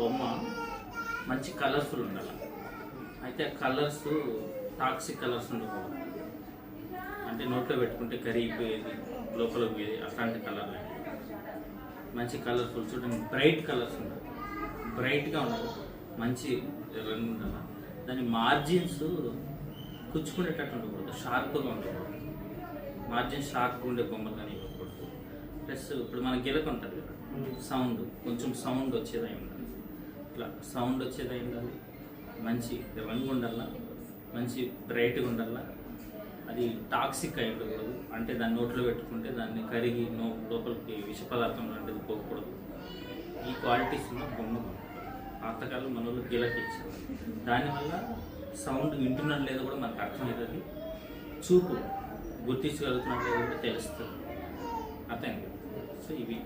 బొమ్మ మంచి కలర్ఫుల్ ఉండాలి. అయితే కలర్స్ టాక్సిక్ కలర్స్ ఉండకూడదు. అంటే నోట్లో పెట్టుకుంటే కరిగిపోయేది లోపల పోయేది అట్లాంటి కలర్ మంచి కలర్ఫుల్ చూడండి బ్రైట్ కలర్స్ ఉండాలి బ్రైట్గా ఉండాలి మంచి రంగు ఉండాలి. దాని మార్జిన్స్ కుచ్చుకునేటట్టు ఉండకూడదు. షార్ప్గా ఉండకూడదు. మార్జిన్ షార్ప్ ఉండే బొమ్మలు కానీ ఇవ్వకూడదు. ప్లస్ ఇప్పుడు మన గిలక ఉంటుంది కదా సౌండ్ కొంచెం సౌండ్ వచ్చేదై ఉండాలి. ఇట్లా సౌండ్ వచ్చేది ఉండాలి మంచి రంగు ఉండాలా మంచి బ్రైట్గా ఉండాలా అది టాక్సిక్ అయి ఉండకూడదు అంటే దాన్ని నోట్లో పెట్టుకుంటే దాన్ని కరిగి నో లోపలికి విష పదార్థం లాంటిది పోకూడదు. ఈ క్వాలిటీస్ ఉన్న బొమ్మ పాతకాలం మన వాళ్ళు గిలకి ఇచ్చారు. దానివల్ల సౌండ్ వింటున్నాడు లేదో కూడా మనకు అర్థమవుతుంది చూపు గుర్తించగలుగుతున్నాడు లేదో కూడా తెలుస్తుంది. అర్థం సో ఇవి.